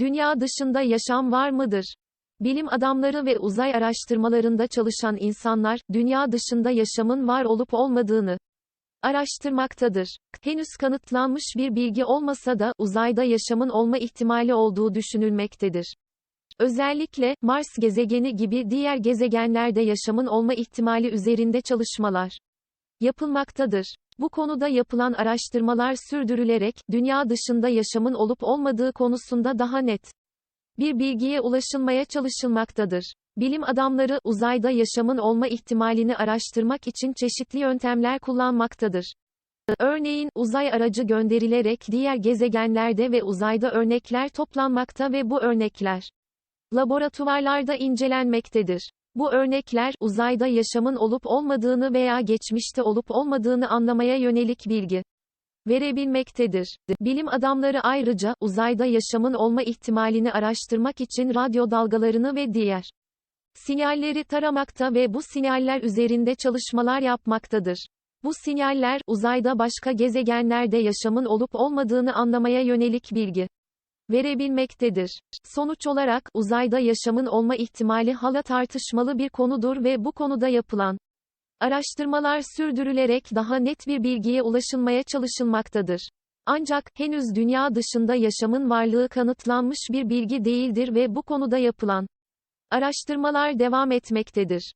Dünya dışında yaşam var mıdır? Bilim adamları ve uzay araştırmalarında çalışan insanlar, dünya dışında yaşamın var olup olmadığını araştırmaktadır. Henüz kanıtlanmış bir bilgi olmasa da, uzayda yaşamın olma ihtimali olduğu düşünülmektedir. Özellikle, Mars gezegeni gibi diğer gezegenlerde yaşamın olma ihtimali üzerinde çalışmalar yapılmaktadır. Bu konuda yapılan araştırmalar sürdürülerek, dünya dışında yaşamın olup olmadığı konusunda daha net bir bilgiye ulaşılmaya çalışılmaktadır. Bilim adamları, uzayda yaşamın olma ihtimalini araştırmak için çeşitli yöntemler kullanmaktadır. Örneğin, uzay aracı gönderilerek diğer gezegenlerde ve uzayda örnekler toplanmakta ve bu örnekler laboratuvarlarda incelenmektedir. Bu örnekler, uzayda yaşamın olup olmadığını veya geçmişte olup olmadığını anlamaya yönelik bilgi verebilmektedir. Bilim adamları ayrıca, uzayda yaşamın olma ihtimalini araştırmak için radyo dalgalarını ve diğer sinyalleri taramakta ve bu sinyaller üzerinde çalışmalar yapmaktadır. Bu sinyaller, uzayda başka gezegenlerde yaşamın olup olmadığını anlamaya yönelik bilgi verebilmektedir. Sonuç olarak, uzayda yaşamın olma ihtimali hala tartışmalı bir konudur ve bu konuda yapılan araştırmalar sürdürülerek daha net bir bilgiye ulaşılmaya çalışılmaktadır. Ancak, henüz dünya dışında yaşamın varlığı kanıtlanmış bir bilgi değildir ve bu konuda yapılan araştırmalar devam etmektedir.